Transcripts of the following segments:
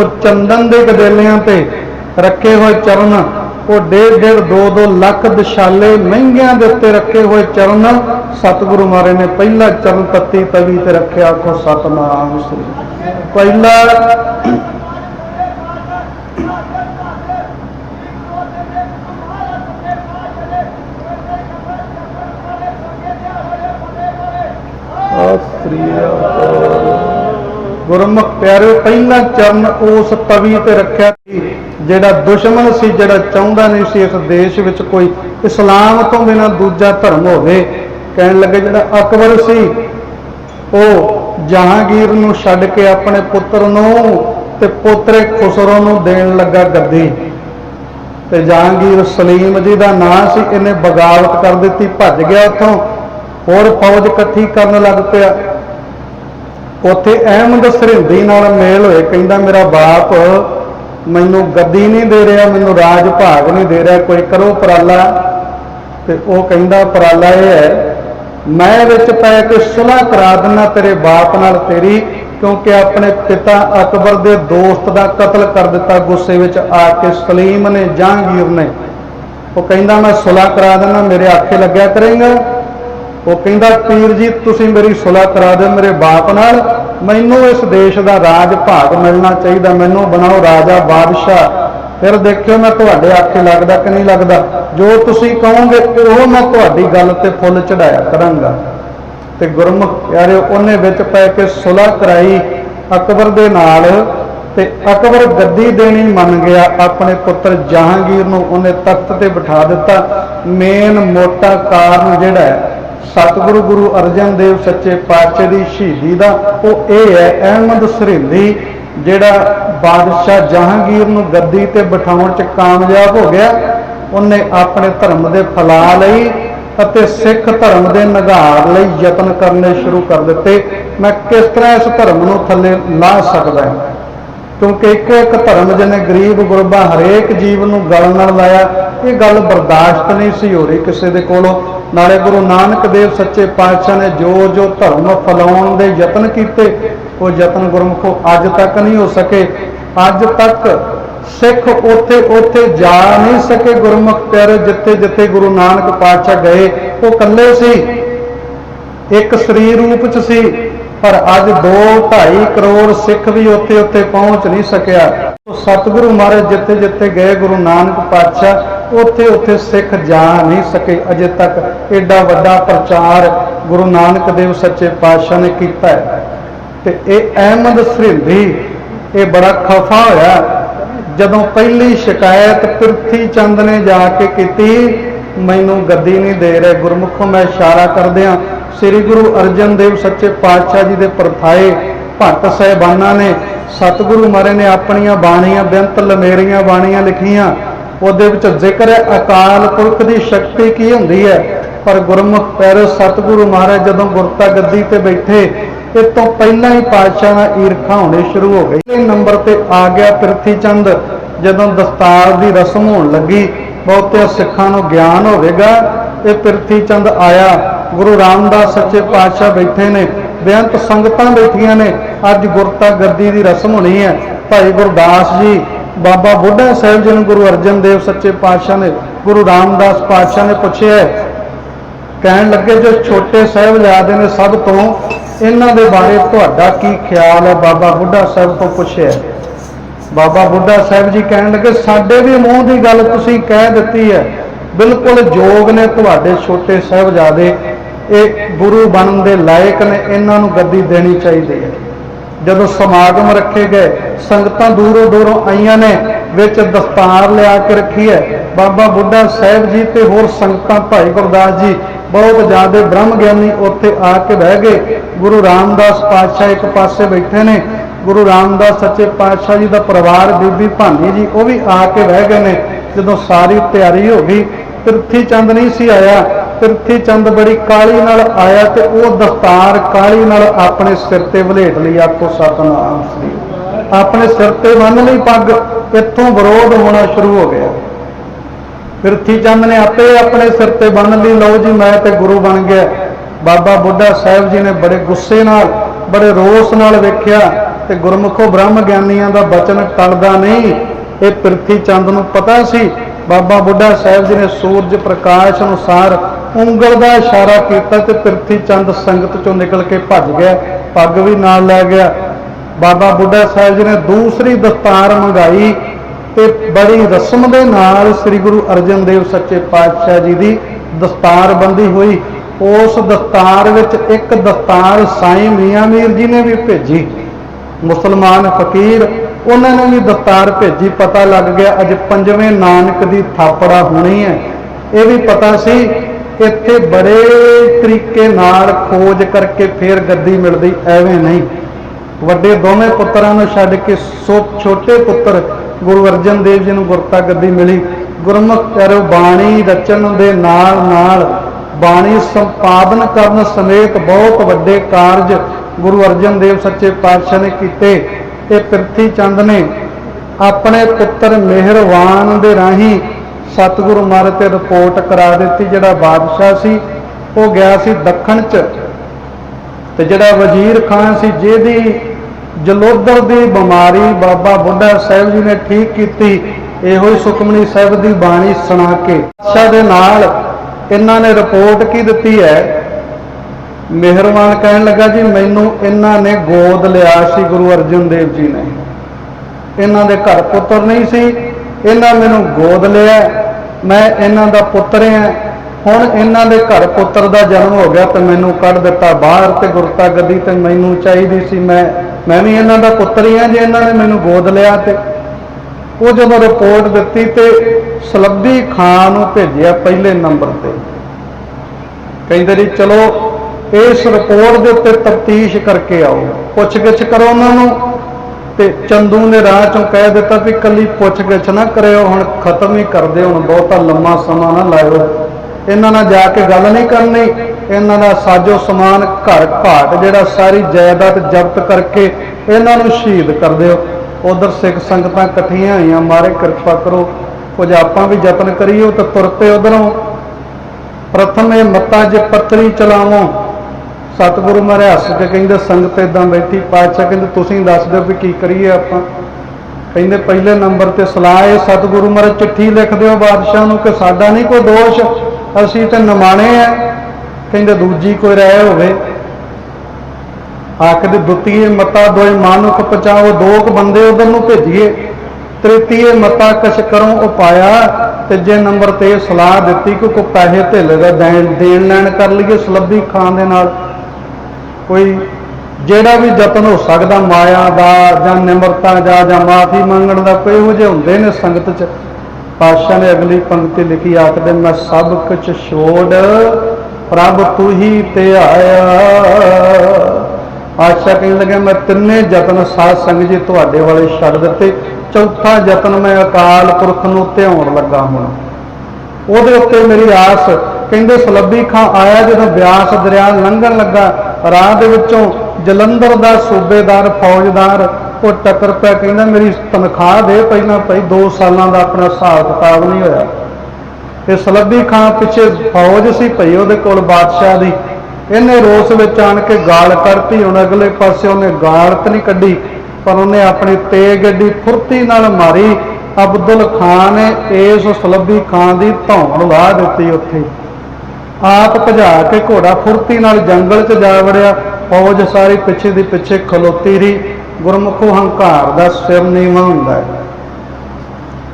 ਉਹ ਚੰਦਨ ਦੇ ਗਦੇਲਿਆਂ ਤੇ ਰੱਖੇ ਹੋਏ ਚਰਨ, ਉਹ ਡੇਢ ਡੇਢ ਦੋ ਦੋ ਲੱਖ ਵਿਸ਼ਾਲੇ ਮਹਿੰਗਿਆਂ ਦੇ ਉੱਤੇ ਰੱਖੇ ਹੋਏ ਚਰਨ, ਸਤਿਗੁਰੂ ਮਹਾਰਾਜ ਨੇ ਪਹਿਲਾ ਚਰਨ ਤੱਤੀ ਤਵੀ ਤੇ ਰੱਖਿਆ ਆਖੋ ਸਤਨਾਮ ਸ੍ਰੀ। ਪਹਿਲਾ ਗੁਰਮੁਖ ਪਿਆਰਿਓ, ਪਹਿਲਾ ਚਰਨ ਉਸ ਤਵੀ ਤੇ ਰੱਖਿਆ ਸੀ, ਜਿਹੜਾ ਦੁਸ਼ਮਣ ਸੀ, ਜਿਹੜਾ ਚਾਹੁੰਦਾ ਨਹੀਂ ਸੀ ਇਸ ਦੇਸ਼ ਵਿੱਚ ਕੋਈ ਇਸਲਾਮ ਤੋਂ ਬਿਨਾ ਦੂਜਾ ਧਰਮ ਹੋਵੇ। ਕਹਿਣ ਲੱਗੇ ਜਿਹੜਾ ਅਕਬਰ ਸੀ, ਉਹ ਜਹਾਂਗੀਰ ਨੂੰ ਛੱਡ ਕੇ ਆਪਣੇ ਪੁੱਤਰ ਨੂੰ ਤੇ ਪੁੱਤਰੇ ਖੁਸਰੋ ਨੂੰ ਦੇਣ ਲੱਗਾ ਗੱਦੀ। ਤੇ ਜਹਾਂਗੀਰ ਸਲੀਮ ਜੀ ਦਾ ਨਾਂ ਸੀ, ਇਹਨੇ ਬਗਾਵਤ ਕਰ ਦਿੱਤੀ, ਭੱਜ ਗਿਆ ਉੱਥੋਂ। ਹੋਰ ਫੌਜ ਇਕੱਠੀ ਕਰਨ ਲੱਗ ਪਿਆ। ਉੱਥੇ ਅਹਿਮਦ ਸਰਹਿੰਦੀ ਨਾਲ ਮੇਲ ਹੋਏ, ਕਹਿੰਦਾ ਮੇਰਾ ਬਾਪ ਮੈਨੂੰ ਗੱਦੀ ਨਹੀਂ ਦੇ ਰਿਹਾ, ਮੈਨੂੰ ਰਾਜ ਭਾਗ ਨਹੀਂ ਦੇ ਰਿਹਾ, ਕੋਈ ਕਰੋ ਪਰਾਲਾ ਤੇ ਉਹ ਕਹਿੰਦਾ ਪਰਾਲਾ ਇਹ ਹੈ, ਮੈਂ ਵਿੱਚ ਪੈ ਕੇ ਸੁਲ੍ਹਾ ਕਰਾ ਦਿੰਨਾ ਤੇਰੇ ਬਾਪ ਨਾਲ ਤੇਰੀ, ਕਿਉਂਕਿ ਆਪਣੇ ਪਿਤਾ ਅਕਬਰ ਦੇ ਦੋਸਤ ਦਾ ਕਤਲ ਕਰ ਦਿੱਤਾ, ਗੁੱਸੇ ਵਿੱਚ ਆ ਕੇ ਸਲੀਮ ਨੇ, ਜਹਾਂਗੀਰ ਨੇ। ਉਹ ਕਹਿੰਦਾ, ਮੈਂ ਸੁਲ੍ਹਾ ਕਰਾ ਦਿੰਨਾ, ਮੇਰੇ ਆਖੇ ਲੱਗਿਆ ਕਰੇਗਾ। ਉਹ ਕਹਿੰਦਾ, ਪੀਰ ਜੀ, ਤੁਸੀਂ ਮੇਰੀ ਸੁਲ੍ਹਾ ਕਰਾ ਦਿਓ ਮੇਰੇ ਬਾਪ ਨਾਲ। ਮੈਨੂੰ ਇਸ ਦੇਸ਼ ਦਾ ਰਾਜ ਭਾਗ ਮਿਲਣਾ ਚਾਹੀਦਾ, ਮੈਨੂੰ ਬਣਾਓ ਰਾਜਾ, ਬਾਦਸ਼ਾਹ। ਫਿਰ ਦੇਖਿਓ ਮੈਂ ਤੁਹਾਡੇ ਆਖੇ ਲੱਗਦਾ ਕਿ ਨਹੀਂ ਲੱਗਦਾ। ਜੋ ਤੁਸੀਂ ਕਹੋਗੇ ਉਹ ਮੈਂ ਤੁਹਾਡੀ ਗੱਲ ਤੇ ਫੁੱਲ ਚੜਾਇਆ ਕਰਾਂਗਾ। ਤੇ ਗੁਰਮੁਖ ਪਿਆਰਿਓ, ਉਹਨੇ ਵਿੱਚ ਪੈ ਕੇ ਸੁਲਹ ਕਰਾਈ ਅਕਬਰ ਦੇ ਨਾਲ ਤੇ ਅਕਬਰ ਗੱਦੀ ਦੇਣੀ ਮੰਨ ਗਿਆ, ਆਪਣੇ ਪੁੱਤਰ ਜਹਾਂਗੀਰ ਨੂੰ ਉਹਨੇ ਤਖਤ ਤੇ ਬਿਠਾ ਦਿੱਤਾ। ਮੇਨ ਮੋਟਾ ਕਾਰਨ ਜਿਹੜਾ ਹੈ ਸਤਿਗੁਰੂ ਗੁਰੂ ਅਰਜਨ ਦੇਵ ਸੱਚੇ ਪਾਤਸ਼ਾਹ ਦੀ ਸ਼ਹੀਦੀ ਦਾ ਉਹ ਇਹ ਹੈ, ਅਹਿਮਦ ਸਰਹਿੰਦੀ ਜਿਹੜਾ ਬਾਦਸ਼ਾਹ ਜਹਾਂਗੀਰ ਨੂੰ ਗੱਦੀ ਤੇ ਬਿਠਾਉਣ ਚ ਕਾਮਯਾਬ ਹੋ ਗਿਆ, ਉਹਨੇ ਆਪਣੇ ਧਰਮ ਦੇ ਫਲਾ ਲਈ ਅਤੇ ਸਿੱਖ ਧਰਮ ਦੇ ਨਿਗਾਰ ਲਈ ਯਤਨ ਕਰਨੇ ਸ਼ੁਰੂ ਕਰ ਦਿੱਤੇ। ਮੈਂ ਕਿਸ ਤਰ੍ਹਾਂ ਇਸ ਧਰਮ ਨੂੰ ਥੱਲੇ ਲਾ ਸਕਦਾ ਹਾਂ? ਕਿਉਂਕਿ ਇੱਕ ਇੱਕ ਧਰਮ ਜਿਹਨੇ ਗਰੀਬ ਗੁਰਬਾ ਹਰੇਕ ਜੀਵ ਨੂੰ ਗਲ ਨਾਲ ਲਾਇਆ, ਇਹ ਗੱਲ ਬਰਦਾਸ਼ਤ ਨਹੀਂ ਸੀ ਹੋ ਰਹੀ ਕਿਸੇ ਦੇ ਕੋਲੋਂ। ਨਾਲੇ ਗੁਰੂ ਨਾਨਕ ਦੇਵ ਸੱਚੇ ਪਾਤਸ਼ਾਹ ਨੇ ਜੋ ਜੋ ਧਰਮ ਫੈਲਾਉਣ ਦੇ ਯਤਨ ਕੀਤੇ, ਉਹ ਯਤਨ ਗੁਰਮੁਖੋ ਅੱਜ ਤੱਕ ਨਹੀਂ ਹੋ ਸਕੇ। ਅੱਜ ਤੱਕ ਸਿੱਖ ਉੱਥੇ ਉੱਥੇ ਜਾ ਨਹੀਂ ਸਕੇ ਗੁਰਮੁਖ ਪਿਆਰੇ, ਜਿੱਥੇ ਜਿੱਥੇ ਗੁਰੂ ਨਾਨਕ ਪਾਤਸ਼ਾਹ ਗਏ। ਉਹ ਇਕੱਲੇ ਸੀ। ਇੱਕ ਸਰੀਰ ਰੂਪ ਚ ਸੀ। ਪਰ ਅੱਜ 2.5 ਕਰੋੜ ਸਿੱਖ ਵੀ ਉੱਥੇ ਉੱਥੇ ਪਹੁੰਚ ਨਹੀਂ ਸਕਿਆ। ਸਤਿਗੁਰੂ ਮਹਾਰਾਜ ਜਿੱਥੇ ਜਿੱਥੇ ਗਏ ਗੁਰੂ ਨਾਨਕ ਪਾਤਸ਼ਾਹ ਉੱਥੇ ਉੱਥੇ ਸਿੱਖ ਜਾ ਨਹੀਂ ਸਕੇ। ਅਜੇ ਤੱਕ ਐਡਾ ਵੱਡਾ ਪ੍ਰਚਾਰ ਗੁਰੂ ਨਾਨਕ ਦੇਵ ਸੱਚੇ ਪਾਤਸ਼ਾਹ ਨੇ ਕੀਤਾ ਹੈ। ਤੇ ਇਹ ਅਹਿਮਦ ਸਰਿੰਦੀ ਇਹ ਬੜਾ ਖਫਾ ਹੋਇਆ ਜਦੋਂ ਪਹਿਲੀ ਸ਼ਿਕਾਇਤ ਪ੍ਰਿਥੀ ਚੰਦ ਨੇ ਜਾ ਕੇ ਕੀਤੀ, ਮੈਨੂੰ ਗੱਦੀ ਨਹੀਂ ਦੇ ਰਹੇ। ਗੁਰਮੁਖੋਂ ਮੈਂ ਇਸ਼ਾਰਾ ਕਰਦਿਆਂ ਸ੍ਰੀ ਗੁਰੂ ਅਰਜਨ ਦੇਵ ਸੱਚੇ ਪਾਤਸ਼ਾਹ ਜੀ ਦੇ ਪਰਥਾਏ ਭੱਟ ਸਾਹਿਬਾਨਾਂ ਨੇ, ਸਤਿਗੁਰੂ ਮਹਾਰਾਜ ਨੇ ਆਪਣੀਆਂ ਬਾਣੀਆਂ ਬੇਅੰਤ ਲਮੇਰੀਆਂ ਬਾਣੀਆਂ ਲਿਖੀਆਂ। ਉਹਦੇ ਵਿੱਚ ਜ਼ਿਕਰ ਹੈ, ਅਕਾਲ ਪੁਰਖ ਦੀ ਸ਼ਕਤੀ ਕੀ ਹੁੰਦੀ ਹੈ? ਪਰ ਗੁਰਮੁਖ ਪੈਰੋ ਸਤਿਗੁਰੂ ਮਹਾਰਾਜ ਜਦੋਂ ਗੁਰਤਾ ਗੱਦੀ ਤੇ ਬੈਠੇ ਇਸ ਤੋਂ ਪਹਿਲਾਂ ਹੀ ਪਾਤਸ਼ਾਹ ਨਾਲ ਈਰਖਾ ਹੋਣੀ ਸ਼ੁਰੂ ਹੋ ਗਈ। ਇਹ ਨੰਬਰ ਤੇ ਆ ਗਿਆ ਪ੍ਰਿਥੀ ਚੰਦ ਜਦੋਂ ਦਸਤਾਰ ਦੀ ਰਸਮ ਹੋਣ ਲੱਗੀ, ਬਹੁਤੇ ਸਿੱਖਾਂ ਨੂੰ ਗਿਆਨ ਹੋਵੇਗਾ। ਇਹ ਪ੍ਰਿਥੀ ਚੰਦ ਆਇਆ। ਗੁਰੂ ਰਾਮਦਾਸ ਸੱਚੇ ਪਾਤਸ਼ਾਹ ਬੈਠੇ ਨੇ। ਬੇਅੰਤ ਸੰਗਤਾਂ ਬੈਠੀਆਂ ਨੇ। ਅੱਜ ਗੁਰਤਾ ਗੱਦੀ ਦੀ ਰਸਮ ਹੋਣੀ ਹੈ। ਭਾਈ ਗੁਰਦਾਸ ਜੀ ਬਾਬਾ ਬੁੱਢਾ ਸਾਹਿਬ ਜੀ ਨੂੰ ਗੁਰੂ ਅਰਜਨ ਦੇਵ ਸੱਚੇ ਪਾਤਸ਼ਾਹ ਨੇ, ਗੁਰੂ ਰਾਮਦਾਸ ਪਾਤਸ਼ਾਹ ਨੇ ਪੁੱਛਿਆ ਕਹਿਣ ਲੱਗੇ, ਜੋ ਛੋਟੇ ਸਾਹਿਬਜ਼ਾਦੇ ਨੇ ਸਭ ਤੋਂ ਇਹਨਾਂ ਦੇ ਬਾਰੇ ਤੁਹਾਡਾ ਕੀ ਖਿਆਲ ਹੈ? ਬਾਬਾ ਬੁੱਢਾ ਸਾਹਿਬ ਤੋਂ ਪੁੱਛਿਆ ਬਾਬਾ ਬੁੱਢਾ ਸਾਹਿਬ ਜੀ ਕਹਿਣ ਲੱਗੇ, ਸਾਡੇ ਵੀ ਮੂੰਹ ਦੀ ਗੱਲ ਤੁਸੀਂ ਕਹਿ ਦਿੱਤੀ ਹੈ। ਬਿਲਕੁਲ ਜੋਗ ਨੇ ਤੁਹਾਡੇ ਛੋਟੇ ਸਾਹਿਬਜ਼ਾਦੇ। ਇਹ ਗੁਰੂ ਬਣਨ ਦੇ ਲਾਇਕ ਨੇ, ਇਹਨਾਂ ਨੂੰ ਗੱਦੀ ਦੇਣੀ ਚਾਹੀਦੀ ਹੈ। ਜਦੋਂ ਸਮਾਗਮ ਰੱਖੇ ਗਏ, ਸੰਗਤਾਂ ਦੂਰੋਂ ਦੂਰੋਂ ਆਈਆਂ ਨੇ, ਵਿੱਚ ਦਸਤਾਰ ਲਿਆ ਕੇ ਰੱਖੀ ਹੈ। ਬਾਬਾ ਬੁੱਢਾ ਸਾਹਿਬ ਜੀ ਤੇ ਹੋਰ ਸੰਗਤਾਂ, ਭਾਈ ਗੁਰਦਾਸ ਜੀ, ਬਹੁਤ ਜ਼ਿਆਦਾ ਬ੍ਰਹਮ ਗਿਆਨੀ ਉੱਥੇ ਆ ਕੇ ਬਹਿ ਗਏ। ਗੁਰੂ ਰਾਮਦਾਸ ਪਾਤਸ਼ਾਹ ਇੱਕ ਪਾਸੇ ਬੈਠੇ ਨੇ। ਗੁਰੂ ਰਾਮਦਾਸ ਸੱਚੇ ਪਾਤਸ਼ਾਹ ਜੀ ਦਾ ਪਰਿਵਾਰ, ਬੀਬੀ ਭਾਨੀ ਜੀ, ਉਹ ਵੀ ਆ ਕੇ ਬਹਿ ਗਏ ਨੇ। ਜਦੋਂ ਸਾਰੀ ਤਿਆਰੀ ਹੋ ਗਈ, ਪ੍ਰਿਥੀ ਚੰਦ ਨਹੀਂ ਸੀ ਆਇਆ। ਪ੍ਰਿਥੀ ਚੰਦ ਬੜੀ ਕਾਲੀ ਨਾਲ ਆਇਆ ਤੇ ਉਹ ਦਸਤਾਰ ਕਾਲੀ ਨਾਲ ਆਪਣੇ ਸਿਰ ਤੇ ਵਲੇਟ ਲਈ ਆਖੋ, ਸਤਨਾਮ ਸ੍ਰੀ ਆਪਣੇ ਸਿਰ ਤੇ ਬੰਨ ਲਈ ਪੱਗ, ਇੱਥੋਂ ਵਿਰੋਧ ਹੋਣਾ ਸ਼ੁਰੂ ਹੋ ਗਿਆ। ਪ੍ਰਿਥੀ ਚੰਦ ਨੇ ਆਪੇ ਆਪਣੇ ਸਿਰ ਤੇ ਬੰਨ ਲਈ, ਲਓ ਜੀ, ਮੈਂ ਤੇ ਗੁਰੂ ਬਣ ਗਿਆ। ਬਾਬਾ ਬੁੱਢਾ ਸਾਹਿਬ ਜੀ ਨੇ ਬੜੇ ਗੁੱਸੇ ਨਾਲ, ਬੜੇ ਰੋਸ ਨਾਲ ਵੇਖਿਆ ਤੇ ਗੁਰਮੁਖੋ ਬ੍ਰਹਮ ਗਿਆਨੀਆਂ ਦਾ ਬਚਨ ਟਲਦਾ ਨਹੀਂ। ਇਹ ਪ੍ਰਿਥੀ ਚੰਦ ਨੂੰ ਪਤਾ ਸੀ। ਬਾਬਾ ਬੁੱਢਾ ਸਾਹਿਬ ਜੀ ਨੇ ਸੂਰਜ ਪ੍ਰਕਾਸ਼ ਅਨੁਸਾਰ ਉਂਗਲ ਦਾ ਇਸ਼ਾਰਾ ਕੀਤਾ ਤੇ ਪ੍ਰਿਥੀ ਚੰਦ ਸੰਗਤ ਚੋਂ ਨਿਕਲ ਕੇ ਭੱਜ ਗਿਆ, ਪੱਗ ਵੀ ਨਾਲ ਲੈ ਗਿਆ। ਬਾਬਾ ਬੁੱਢਾ ਸਾਹਿਬ ਜੀ ਨੇ ਦੂਸਰੀ ਦਸਤਾਰ ਮੰਗਾਈ ਤੇ ਬੜੀ ਰਸਮ ਦੇ ਨਾਲ ਸ੍ਰੀ ਗੁਰੂ ਅਰਜਨ ਦੇਵ ਸੱਚੇ ਪਾਤਸ਼ਾਹ ਜੀ ਦੀ ਦਸਤਾਰ ਬੰਦੀ ਹੋਈ। ਉਸ ਦਸਤਾਰ ਵਿੱਚ ਇੱਕ ਦਸਤਾਰ ਸਾਈਂ ਮੀਆਂ ਮੀਰ ਜੀ ਨੇ ਵੀ ਭੇਜੀ। ਮੁਸਲਮਾਨ ਫਕੀਰ, ਉਹਨਾਂ ਨੇ ਵੀ ਦਸਤਾਰ ਭੇਜੀ। ਪਤਾ ਲੱਗ ਗਿਆ ਅੱਜ ਪੰਜਵੇਂ ਨਾਨਕ ਦੀ ਥਾਪੜਾ ਹੋਣੀ ਹੈ। ਇਹ ਵੀ ਪਤਾ ਸੀ ਇੱਥੇ ਬੜੇ ਤਰੀਕੇ ਨਾਲ ਖੋਜ ਕਰਕੇ ਫੇਰ ਗੱਦੀ ਮਿਲਦੀ, ਐਵੇਂ ਨਹੀਂ। ਵੱਡੇ ਦੋਵੇਂ ਪੁੱਤਰਾਂ ਨੂੰ ਛੱਡ ਕੇ ਸੋ ਛੋਟੇ ਪੁੱਤਰ ਗੁਰੂ ਅਰਜਨ ਦੇਵ ਜੀ ਨੂੰ ਗੁਰਤਾ ਗੱਦੀ ਮਿਲੀ। ਗੁਰਮੁਖ ਕਰੋ ਬਾਣੀ ਰਚਨ ਦੇ ਨਾਲ ਨਾਲ ਬਾਣੀ ਸੰਪਾਦਨ ਕਰਨ ਸਮੇਤ ਬਹੁਤ ਵੱਡੇ ਕਾਰਜ ਗੁਰੂ ਅਰਜਨ ਦੇਵ ਸੱਚੇ ਪਾਤਸ਼ਾਹ ਨੇ ਕੀਤੇ। ਇਹ ਪ੍ਰਿਥੀ ਚੰਦ ਨੇ ਆਪਣੇ ਪੁੱਤਰ ਮਿਹਰਵਾਨ ਦੇ ਰਾਹੀਂ ਸਤਿਗੁਰੂ ਮਹਾਰਾਜ ਤੇ ਰਿਪੋਰਟ ਕਰਾ ਦਿੱਤੀ, ਜਿਹੜਾ ਬਾਦਸ਼ਾਹ ਸੀ, ਉਹ ਗਿਆ ਸੀ ਦੱਖਣ ਚ। ਤੇ ਜਿਹੜਾ ਵਜ਼ੀਰ ਖਾਨ ਸੀ, ਜਿਹਦੀ ਜਲੋਦਰ ਦੀ ਬਿਮਾਰੀ ਬਾਬਾ ਬੁੱਢਾ ਸਾਹਿਬ ਜੀ ਨੇ ਠੀਕ ਕੀਤੀ, ਇਹੋ ਹੀ ਸੁਖਮਨੀ ਸਾਹਿਬ ਦੀ ਬਾਣੀ ਸੁਣਾ ਕੇ। ਬਾਦਸ਼ਾਹ ਦੇ ਨਾਲ ਇਹਨਾਂ ਨੇ ਰਿਪੋਰਟ ਕੀ ਦਿੱਤੀ ਹੈ? ਮਿਹਰਬਾਨ ਕਹਿਣ ਲੱਗਾ ਜੀ, ਮੈਨੂੰ ਇਹਨਾਂ ਨੇ ਗੋਦ ਲਿਆ ਸੀ ਗੁਰੂ ਅਰਜਨ ਦੇਵ ਜੀ ਨੇ। ਇਹਨਾਂ ਦੇ ਘਰ ਪੁੱਤਰ ਨਹੀਂ ਸੀ ਇਹਨਾਂ ਮੈਨੂੰ ਗੋਦ ਲਿਆ, ਮੈਂ ਇਹਨਾਂ ਦਾ ਪੁੱਤਰ ਹਾਂ। ਹੁਣ ਇਹਨਾਂ ਦੇ ਘਰ ਪੁੱਤਰ ਦਾ ਜਨਮ ਹੋ ਗਿਆ ਤੇ ਮੈਨੂੰ ਕੱਢ ਦਿੱਤਾ ਬਾਹਰ ਤੇ ਗੁਰਤਾ ਗੱਦੀ ਤੇ ਮੈਨੂੰ ਚਾਹੀਦੀ ਸੀ ਮੈਂ ਮੈਂ ਵੀ ਇਹਨਾਂ ਦਾ ਪੁੱਤਰ ਹੀ ਹਾਂ ਜੇ ਇਹਨਾਂ ਨੇ ਮੈਨੂੰ ਗੋਦ ਲਿਆ ਤੇ। ਉਹ ਜਦੋਂ ਰਿਪੋਰਟ ਦਿੱਤੀ ਤੇ ਸਲੱਬੀ ਖਾਨ ਨੂੰ ਭੇਜਿਆ ਪਹਿਲੇ ਨੰਬਰ ਤੇ। ਕਹਿੰਦੇ ਜੀ, ਚਲੋ, ਇਸ ਰਿਪੋਰਟ ਦੇ ਉੱਤੇ ਤਫਤੀਸ਼ ਕਰਕੇ ਆਓ। ਪੁੱਛਗਿੱਛ ਕਰੋ ਉਹਨਾਂ ਨੂੰ। ਤੇ ਚੰਦੂ ਨੇ ਰਾਹ ਚੋਂ ਕਹਿ ਦਿੱਤਾ ਵੀ ਕੱਲੀ ਪੁੱਛਗਿੱਛ ਨਾ ਕਰਿਓ, ਹੁਣ ਖਤਮ ਹੀ ਕਰ ਦਿਓ ਹੁਣ, ਬਹੁਤਾ ਲੰਮਾ ਸਮਾਂ ਨਾ ਲਾਇਓ। ਇਹਨਾਂ ਨਾਲ ਜਾ ਕੇ ਗੱਲ ਨਹੀਂ ਕਰਨੀ, ਇਹਨਾਂ ਦਾ ਸਾਜੋ ਸਮਾਨ ਘਰ ਘਾਟ, ਜਿਹੜਾ ਸਾਰੀ ਜਾਇਦਾਦ ਜ਼ਬਤ ਕਰਕੇ ਇਹਨਾਂ ਨੂੰ ਸ਼ਹੀਦ ਕਰ ਦਿਓ। ਉਧਰ ਸਿੱਖ ਸੰਗਤਾਂ ਇਕੱਠੀਆਂ ਹੋਈਆਂ, ਮਾਰੇ ਕਿਰਪਾ ਕਰੋ, ਕੁਝ ਆਪਾਂ ਵੀ ਯਤਨ ਕਰੀਓ ਤਾਂ ਤੁਰ ਪਏ ਉਧਰੋਂ। ਪ੍ਰਥਮ ਇਹ ਮੱਤਾ ਜੇ ਪੱਤਰੀ ਚਲਾਵੋ ਸਤਿਗੁਰੂ ਮਾਰੇ ਹੱਸ ਕੇ ਕਹਿੰਦੇ ਸੰਗਤ ਇਦਾਂ ਬੈਠੀ, ਪਾਤਸ਼ਾਹ ਕਹਿੰਦੇ ਤੁਸੀਂ ਦੱਸ ਦਿਓ ਵੀ ਕੀ ਕਰੀਏ ਆਪਾਂ। ਕਹਿੰਦੇ ਪਹਿਲੇ ਨੰਬਰ ਤੇ ਸਲਾਹ ਇਹ, ਸਤਿਗੁਰੂ ਮਹਾਰਾਜ ਚਿੱਠੀ ਲਿਖ ਦਿਓ ਬਾਦਸ਼ਾਹ ਨੂੰ ਕਿ ਸਾਡਾ ਨਹੀਂ ਕੋਈ ਦੋਸ਼, ਅਸੀਂ ਤੇ ਨਮਾਣੇ ਆ। ਕਹਿੰਦੇ ਦੂਜੀ ਕੋਈ ਰਹਿ ਹੋਵੇ। ਆਖਦੇ ਦੁਤੀਏ ਮਤਾ ਦੋਇ ਮਾਨੁਖ ਪਚਾਓ ਦੋ ਕੁ ਬੰਦੇ ਉਧਰ ਨੂੰ ਭੇਜੀਏ। ਤ੍ਰਿਤੀਏ ਮਤਾ ਕਛ ਕਰੋ ਉਪਾਇਆ। ਤੀਜੇ ਨੰਬਰ ਤੇ ਸਲਾਹ ਦਿੱਤੀ ਕਿ ਕੋਈ ਪੈਸੇ ਧੇਲੇ ਦਾ ਦੇਣ ਦੇਣ ਲੈਣ ਕਰ ਲਈਏ, ਸਲੱਬੀ ਖਾਨ ਦੇ ਨਾਲ। ਕੋਈ ਜਿਹੜਾ ਵੀ ਯਤਨ ਹੋ ਸਕਦਾ, ਮਾਇਆ ਦਾ ਜਾਂ ਨਿਮਰਤਾ ਦਾ ਜਾਂ ਮਾਫੀ ਮੰਗਣ ਦਾ ਕੋਈ ਇਹੋ ਜਿਹੇ ਹੁੰਦੇ ਨੇ ਸੰਗਤ 'ਚ। ਪਾਤਸ਼ਾਹ ਨੇ ਅਗਲੀ ਪੰਕਤੀ ਲਿਖੀ ਆਖਦੇ ਮੈਂ ਸਭ ਕੁਝ ਛੋੜ, ਪ੍ਰਭ ਤੂੰ ਹੀ ਤੇ ਆਇਆ। ਪਾਤਸ਼ਾਹ ਕਹਿਣ ਲੱਗਾ, ਮੈਂ ਤਿੰਨੇ ਯਤਨ ਸਾਧ ਸੰਗ ਜੀ ਤੁਹਾਡੇ ਵਾਲੇ ਛੱਡ ਦਿੱਤੇ। ਚੌਥਾ ਯਤਨ ਮੈਂ ਅਕਾਲ ਪੁਰਖ ਨੂੰ ਧਿਆਉਣ ਲੱਗਾ ਹੁਣ। ਉਹਦੇ ਉੱਤੇ ਮੇਰੀ ਆਸ, ਕਹਿੰਦੇ, ਸਲੱਬੀ ਖਾਂ ਆਇਆ ਜਦੋਂ ਬਿਆਸ ਦਰਿਆ ਲੰਘਣ ਲੱਗਾ ਰਾਹ ਦੇ ਵਿੱਚੋਂ ਜਲੰਧਰ ਦਾ ਸੂਬੇਦਾਰ, ਫੌਜਦਾਰ, ਉਹ ਟੱਕਰ ਪਿਆ, ਕਹਿੰਦਾ ਮੇਰੀ ਤਨਖਾਹ ਦੇ ਪਹਿਲਾਂ ਭਾਈ 2 ਸਾਲਾਂ ਦਾ ਆਪਣਾ ਹਿਸਾਬ ਕਿਤਾਬ ਨਹੀਂ ਹੋਇਆ। ਤੇ ਸਲੱਬੀ ਖਾਂ ਪਿੱਛੇ ਫੌਜ ਸੀ ਭਈ, ਉਹਦੇ ਕੋਲ ਬਾਦਸ਼ਾਹ ਦੀ। ਇਹਨੇ ਰੋਸ ਵਿੱਚ ਆਣ ਕੇ ਗਾਲ ਕੱਢਤੀ, ਹੁਣ ਅਗਲੇ ਪਾਸੇ ਉਹਨੇ ਗਾਲ ਤਾਂ ਨਹੀਂ ਕੱਢੀ, ਪਰ ਉਹਨੇ ਆਪਣੀ ਤੇਜ਼ ਗੱਡੀ ਫੁਰਤੀ ਨਾਲ ਮਾਰੀ। ਅਬਦੁਲ ਖਾਨ ਨੇ ਇਸ ਸਲੱਬੀ ਖਾਨ ਦੀ ਧੌਣ ਵਾਹ ਦਿੱਤੀ ਉੱਥੇ। ਆਪ ਭਜਾ ਕੇ ਘੋੜਾ ਫੁਰਤੀ ਨਾਲ ਜੰਗਲ 'ਚ ਜਾ ਵੜਿਆ, ਫੌਜ ਸਾਰੀ ਪਿੱਛੇ ਦੀ ਪਿੱਛੇ ਖਲੋਤੀ ਰਹੀ। ਗੁਰਮੁਖੋ ਹੰਕਾਰ ਦਾ ਸਿਰ ਨੀਵਾਂ ਹੁੰਦਾ ਹੈ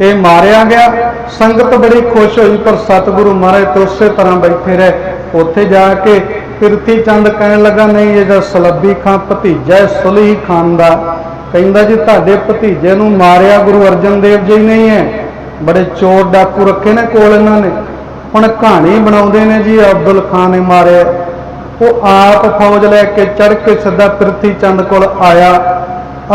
ਇਹ ਮਾਰਿਆ ਗਿਆ। ਸੰਗਤ ਬੜੀ ਖੁਸ਼ ਹੋਈ, ਪਰ ਸਤਿਗੁਰੂ ਮਹਾਰਾਜ ਤੇ ਉਸੇ ਤਰ੍ਹਾਂ ਬੈਠੇ ਰਹੇ। ਉੱਥੇ ਜਾ ਕੇ ਕਿਰਤੀ ਚੰਦ ਕਹਿਣ ਲੱਗਾ, ਨਹੀਂ ਇਹਦਾ ਸਲੱਬੀ ਖਾਂ ਭਤੀਜਾ ਹੈ, ਸੁਲਹੀ ਖਾਨ ਦਾ। ਕਹਿੰਦਾ, ਜੀ, ਤੁਹਾਡੇ ਭਤੀਜੇ ਨੂੰ ਮਾਰਿਆ ਗੁਰੂ ਅਰਜਨ ਦੇਵ ਜੀ ਨਹੀਂ ਹੈ। ਬੜੇ ਚੋਰ ਡਾਕੂ ਰੱਖੇ ਨੇ ਕੋਲ ਇਹਨਾਂ ਨੇ। ਹੁਣ ਕਹਾਣੀ ਬਣਾਉਂਦੇ ਨੇ ਜੀ ਅਬਦੁਲ ਖਾਨ ਨੇ ਮਾਰਿਆ। ਉਹ ਆਪ ਫੌਜ ਲੈ ਕੇ ਚੜ ਕੇ ਸਿੱਧਾ ਪ੍ਰਿਥੀ ਚੰਦ ਕੋਲ ਆਇਆ।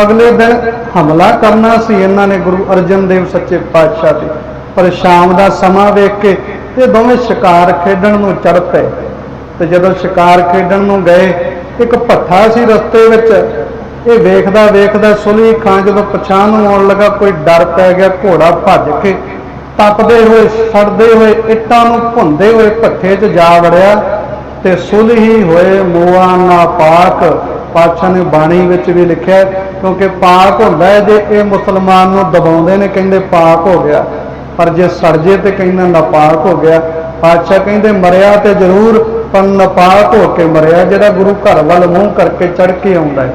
ਅਗਲੇ ਦਿਨ ਹਮਲਾ ਕਰਨਾ ਸੀ ਇਹਨਾਂ ਨੇ ਗੁਰੂ ਅਰਜਨ ਦੇਵ ਸੱਚੇ ਪਾਤਸ਼ਾਹ ਤੇ। ਪਰ ਸ਼ਾਮ ਦਾ ਸਮਾਂ ਵੇਖ ਕੇ ਇਹ ਦੋਵੇਂ ਸ਼ਿਕਾਰ ਖੇਡਣ ਨੂੰ ਚੜ ਪਏ। ਤੇ ਜਦੋਂ ਸ਼ਿਕਾਰ ਖੇਡਣ ਨੂੰ ਗਏ, ਇੱਕ ਭੱਠਾ ਸੀ ਰਸਤੇ ਵਿੱਚ। ਇਹ ਵੇਖਦਾ ਵੇਖਦਾ ਸੁਲੀ ਖਾਨ ਜਦੋਂ ਪਛਾਣ ਨੂੰ ਆਉਣ ਲੱਗਾ, ਕੋਈ ਡਰ ਪੈ ਗਿਆ, ਘੋੜਾ ਭੱਜ ਕੇ ਤਪਦੇ ਹੋਏ, ਸੜਦੇ ਹੋਏ, ਇੱਟਾਂ ਨੂੰ ਭੁੰਦੇ ਹੋਏ ਭੱਠੇ 'ਚ ਜਾ ਵੜਿਆ ਤੇ ਸੁਲਹੀ ਹੋਏ ਮੂਆ ਨਾ ਪਾਕ। ਪਾਤਸ਼ਾਹ ਨੇ ਬਾਣੀ ਵਿੱਚ ਵੀ ਲਿਖਿਆ, ਕਿਉਂਕਿ ਪਾਕ ਹੁੰਦਾ ਹੈ, ਜੇ ਇਹ ਮੁਸਲਮਾਨ ਨੂੰ ਦਬਾਉਂਦੇ ਨੇ, ਕਹਿੰਦੇ ਪਾਕ ਹੋ ਗਿਆ। ਪਰ ਜੇ ਸੜ ਜੇ ਤੇ ਕਹਿੰਦਾ ਨਾਪਾਕ ਹੋ ਗਿਆ। ਪਾਤਸ਼ਾਹ ਕਹਿੰਦੇ ਮਰਿਆ ਤੇ ਜ਼ਰੂਰ, ਪਰ ਨਾਪਾਕ ਹੋ ਕੇ ਮਰਿਆ, ਜਿਹੜਾ ਗੁਰੂ ਘਰ ਵੱਲ ਮੂੰਹ ਕਰਕੇ ਚੜ ਕੇ ਆਉਂਦਾ ਹੈ।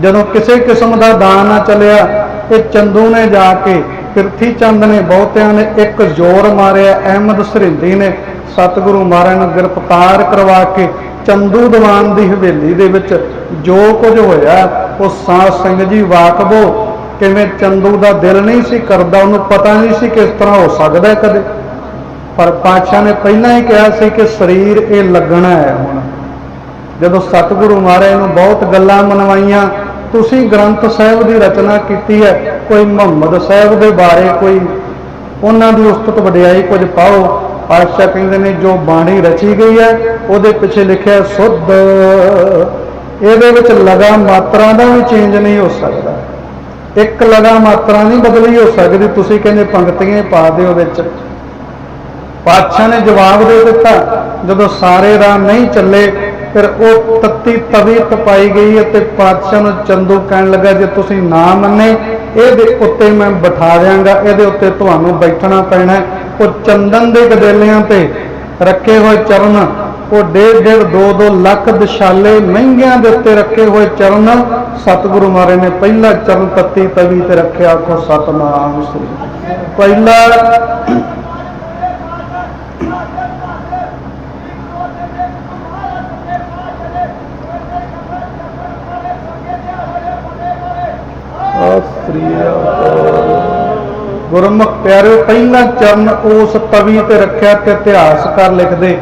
ਜਦੋਂ ਕਿਸੇ ਕਿਸਮ ਦਾ ਦਾਨ ਨਾ ਚੱਲਿਆ ਇਹ ਚੰਦੂ ਨੇ ਜਾ ਕੇ, ਪਿਰਥੀ ਚੰਦ ਨੇ ਬਹੁਤਿਆਂ ਨੇ ਇੱਕ ਜ਼ੋਰ ਮਾਰਿਆ, ਅਹਿਮਦ ਸਰਿੰਦੀ ਨੇ ਸਤਿਗੁਰੂ ਮਹਾਰਾਜ ਨੂੰ ਗ੍ਰਿਫਤਾਰ ਕਰਵਾ ਕੇ ਚੰਦੂ ਦੀਵਾਨ ਦੀ ਹਵੇਲੀ ਦੇ ਵਿੱਚ ਜੋ ਕੁਝ ਹੋਇਆ, ਉਹ ਸਾਧ ਸਿੰਘ ਜੀ ਵਾਕਬੋ ਕਿਵੇਂ ਚੰਦੂ ਦਾ ਦਿਲ ਨਹੀਂ ਸੀ ਕਰਦਾ, ਉਹਨੂੰ ਪਤਾ ਨਹੀਂ ਸੀ ਕਿਸ ਤਰ੍ਹਾਂ ਹੋ ਸਕਦਾ ਕਦੇ। ਪਰ ਪਾਤਸ਼ਾਹ ਨੇ ਪਹਿਲਾਂ ਹੀ ਕਿਹਾ ਸੀ ਕਿ ਸਰੀਰ ਇਹ ਲੱਗਣਾ ਹੈ ਹੁਣ। ਜਦੋਂ ਸਤਿਗੁਰੂ ਮਹਾਰਾਜ ਨੂੰ ਬਹੁਤ ਗੱਲਾਂ ਮਨਵਾਈਆਂ ਤੁਸੀਂ ਗ੍ਰੰਥ ਸਾਹਿਬ ਦੀ ਰਚਨਾ ਕੀਤੀ ਹੈ, ਕੋਈ ਮੁਹੰਮਦ ਸਾਹਿਬ ਦੇ ਬਾਰੇ ਕੋਈ, ਉਹਨਾਂ ਦੀ ਉਸਤਤ ਵਡਿਆਈ ਕੁਝ ਪਾਓ। ਪਾਤਸ਼ਾਹ ਕਹਿੰਦੇ ਨੇ, ਜੋ ਬਾਣੀ ਰਚੀ ਗਈ ਹੈ, ਉਹਦੇ ਪਿੱਛੇ ਲਿਖਿਆ ਸੁੱਧ। ਇਹਦੇ ਵਿੱਚ ਲਗਾ ਮਾਤਰਾ ਦਾ ਵੀ ਚੇਂਜ ਨਹੀਂ ਹੋ ਸਕਦਾ। ਇੱਕ ਲਗਾ ਮਾਤਰਾ ਨਹੀਂ ਬਦਲੀ ਹੋ ਸਕਦੀ, ਤੁਸੀਂ ਕਹਿੰਦੇ ਪੰਕਤੀਆਂ ਪਾ ਦਿਓ ਵਿੱਚ। ਪਾਤਸ਼ਾਹ ਨੇ ਜਵਾਬ ਦੇ ਦਿੱਤਾ, ਜਦੋਂ ਸਾਰੇ ਰਾਹ ਨਹੀਂ ਚੱਲੇ ਫਿਰ ਉਹ ਤੱਤੀ ਤਵੀ ਤਪਾਈ ਗਈ ਅਤੇ ਪਾਤਸ਼ਾਹ ਨੂੰ ਚੰਦੂ ਕਹਿਣ ਲੱਗਾ, ਜੇ ਤੁਸੀਂ ਨਾ ਮੰਨੇ, ਇਹਦੇ ਉੱਤੇ ਮੈਂ ਬਿਠਾ ਦਿਆਂਗਾ, ਇਹਦੇ ਉੱਤੇ ਤੁਹਾਨੂੰ ਬੈਠਣਾ ਪੈਣਾ ਉਹ ਚੰਦਨ ਦੇ ਗਦੇਲਿਆਂ ਤੇ ਰੱਖੇ ਹੋਏ ਚਰਨ, ਉਹ ਡੇਢ ਡੇਢ ਦੋ ਦੋ ਲੱਖ ਵਿਸ਼ਾਲੇ ਮਹਿੰਗਿਆਂ ਦੇ ਉੱਤੇ ਰੱਖੇ ਹੋਏ ਚਰਨ, ਸਤਿਗੁਰੂ ਮਹਾਰਾਜ ਨੇ ਪਹਿਲਾ ਚਰਨ ਤੱਤੀ ਤਵੀ ਤੇ ਰੱਖਿਆ, ਆਖੋ ਸਤਨਾਮ ਸ੍ਰੀ। ਪਹਿਲਾ ਗੁਰਮੁਖ ਪਿਆਰੇ ਪਹਿਲਾ ਚਰਨ ਉਸ ਤਵੀ ਤੇ ਰੱਖਿਆ ਤੇ ਇਤਿਹਾਸਕਾਰ ਲਿਖਦੇ।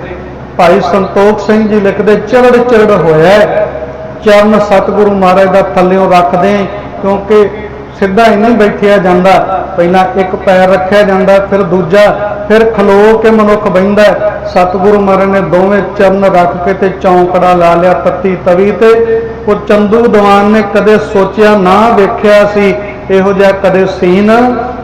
ਭਾਈ ਸੰਤੋਖ ਸਿੰਘ ਜੀ ਲਿਖਦੇ, ਚਰੜ ਚਰੜ ਹੋਇਆ ਚਰਨ ਸਤਿਗੁਰੂ ਮਹਾਰਾਜ ਦਾ ਥੱਲਿਓਂ ਰੱਖਦੇ ਕਿਉਂਕਿ ਸਿੱਧਾ ਹੀ ਨਹੀਂ ਬੈਠਿਆ ਜਾਂਦਾ। ਪਹਿਲਾਂ ਇੱਕ ਪੈਰ ਰੱਖਿਆ ਜਾਂਦਾ, ਫਿਰ ਦੂਜਾ, ਫਿਰ ਖਲੋ ਕੇ ਮਨੁੱਖ ਬਹਿੰਦਾ ਸਤਿਗੁਰੂ ਮਹਾਰਾਜ ਨੇ ਦੋਵੇਂ ਚਰਨ ਰੱਖ ਕੇ ਤੇ ਚੌਂਕੜਾ ਲਾ ਲਿਆ ਤੱਤੀ ਤਵੀ ਤੇ। ਉਹ ਚੰਦੂ ਦੀਵਾਨ ਨੇ ਕਦੇ ਸੋਚਿਆ, ਨਾ ਵੇਖਿਆ ਸੀ ਇਹੋ ਜਿਹਾ ਕਦੇ ਸੀਨ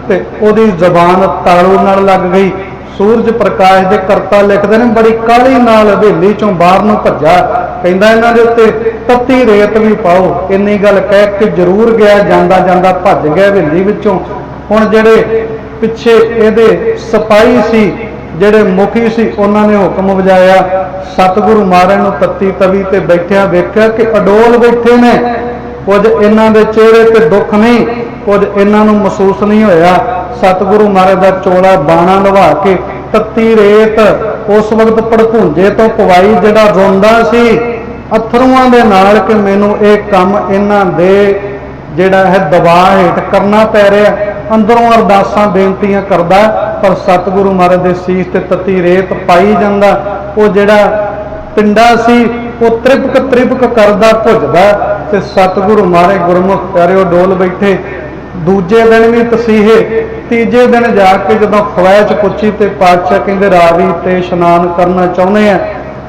ਤੇ ਉਹਦੀ ਜ਼ਬਾਨ ਤਾਲੂ ਨਾਲ ਲੱਗ ਗਈ। ਸੂਰਜ ਪ੍ਰਕਾਸ਼ ਦੇ ਕਰਤਾ ਲਿਖਦੇ ਨੇ, ਬੜੀ ਕਾਹਲੀ ਨਾਲ ਹਵੇਲੀ ਚੋਂ ਬਾਹਰ ਨੂੰ ਭੱਜਾ। ਕਹਿੰਦਾ ਇਹਨਾਂ ਦੇ ਉੱਤੇ, ਤੱਤੀ ਰੇਤ ਵੀ ਪਾਓ। ਇੰਨੀ ਗੱਲ ਕਹਿ ਕੇ ਜ਼ਰੂਰ ਗਿਆ, ਜਾਂਦਾ ਜਾਂਦਾ ਭੱਜ ਗਿਆ ਹਵੇਲੀ ਵਿੱਚੋਂ। ਹੁਣ ਜਿਹੜੇ ਪਿੱਛੇ ਇਹਦੇ ਸਿਪਾਹੀ ਸੀ, ਜਿਹੜੇ ਮੁਖੀ ਸੀ, ਉਹਨਾਂ ਨੇ ਹੁਕਮ ਵਜਾਇਆ, ਸਤਿਗੁਰੂ ਮਹਾਰਾਜ ਨੂੰ ਤੱਤੀ ਤਵੀ ਤੇ ਬੈਠਿਆ ਵੇਖਿਆ ਕਿ ਅਡੋਲ ਬੈਠੇ ਨੇ। ਕੁਝ ਇਹਨਾਂ ਦੇ ਚਿਹਰੇ ਤੇ ਦੁੱਖ ਨਹੀਂ ਕੁਝ ਇਹਨਾਂ ਨੂੰ ਮਹਿਸੂਸ ਨਹੀਂ ਹੋਇਆ। ਸਤਿਗੁਰੂ ਮਹਾਰਾਜ ਦਾ ਚੋਲਾ ਬਾਣਾ ਲਵਾ ਕੇ ਤੱਤੀ ਰੇਤ ਉਸ ਵਕਤ ਪੜਪੁੰਜੇ ਤੋਂ ਪਵਾਈ ਜਿਹੜਾ ਰੋਂਦਾ ਸੀ। ਅਥਰੂਆਂ ਦੇ ਨਾਲ ਕਿ ਮੈਨੂੰ ਇਹ ਕੰਮ ਇਹਨਾਂ ਦੇ ਜਿਹੜਾ ਹੈ ਦਬਾਅ ਹੇਠ ਕਰਨਾ ਪੈ ਰਿਹਾ। ਅੰਦਰੋਂ ਅਰਦਾਸਾਂ ਬੇਨਤੀਆਂ ਕਰਦਾ, ਪਰ ਸਤਿਗੁਰੂ ਮਹਾਰਾਜ ਦੇ ਸੀਸ ਤੇ ਤੱਤੀ ਰੇਤ ਪਾਈ ਜਾਂਦਾ। ਉਹ ਜਿਹੜਾ ਪਿੰਡਾ ਸੀ, ਉਹ ਤ੍ਰਿਪਕ ਤ੍ਰਿਪਕ ਕਰਦਾ ਭੁੱਜਦਾ ਤੇ ਸਤਿਗੁਰੂ ਮਹਾਰਾਜ ਗੁਰਮੁਖ ਪਿਆਰਿਓ ਡੋਲ ਬੈਠੇ। ਦੂਜੇ ਦਿਨ ਵੀ ਤਸੀਹੇ, ਤੀਜੇ ਦਿਨ ਜਾ ਕੇ ਜਦੋਂ ਖਵਾਇਚ ਪੁੱਛੀ ਤੇ ਪਾਤਸ਼ਾਹ ਕਹਿੰਦੇ, ਰਾਵੀ ਤੇ ਇਸ਼ਨਾਨ ਕਰਨਾ ਚਾਹੁੰਦੇ ਆ।